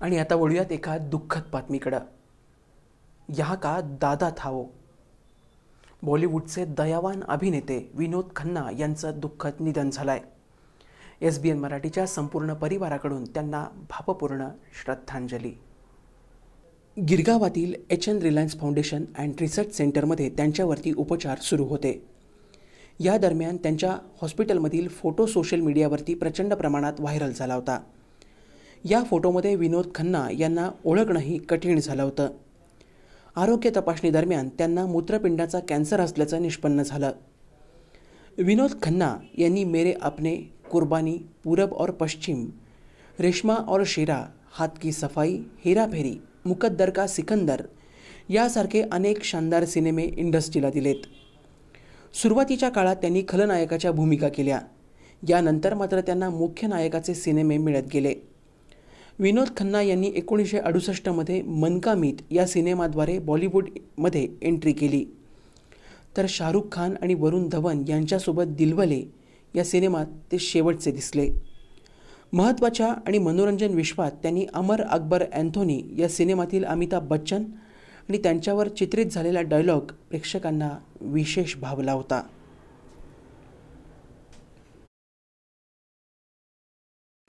आणि आता वळूयात एका दुःखद बातमीकडं. या का दादा थावो बॉलिवूडचे दयावान अभिनेते विनोद खन्ना यांचं दुःखद निधन झालं आहे एस बी एन मराठीच्या संपूर्ण परिवाराकडून त्यांना भावपूर्ण श्रद्धांजली. गिरगावातील H N Reliance Foundation and Research सेंटरमध्ये त्यांच्यावरती उपचार सुरू होते. या दरम्यान त्यांच्या हॉस्पिटलमधील फोटो सोशल मीडियावरती प्रचंड प्रमाणात व्हायरल झाला होता. या फोटोमध्ये विनोद खन्ना यांना ओळखणंही कठीण झालं होतं. आरोग्य तपासणी दरम्यान त्यांना मूत्रपिंडाचा कॅन्सर असल्याचं निष्पन्न झालं. विनोद खन्ना यांनी मेरे अपने कुर्बानी पूरब और पश्चिम रेशमा और शेरा हात की सफाई हेराफेरी मुकद्दर का सिकंदर यासारखे अनेक शानदार सिनेमे इंडस्ट्रीला दिलेत. सुरुवातीच्या काळात त्यांनी खलनायकाच्या भूमिका केल्या. यानंतर मात्र त्यांना मुख्य नायकाचे सिनेमे मिळत गेले. विनोद खन्ना यांनी एकोणीसशे अडुसष्टमध्ये मनका मीत या सिनेमाद्वारे बॉलिवूडमध्ये एंट्री केली. तर शाहरुख खान आणि वरुण धवन यांच्यासोबत दिलवले या सिनेमात ते शेवटचे दिसले. महत्त्वाच्या आणि मनोरंजन विश्वात त्यांनी अमर अकबर अँथोनी या सिनेमातील अमिताभ बच्चन आणि त्यांच्यावर चित्रित झालेला डायलॉग प्रेक्षकांना विशेष भावला होता.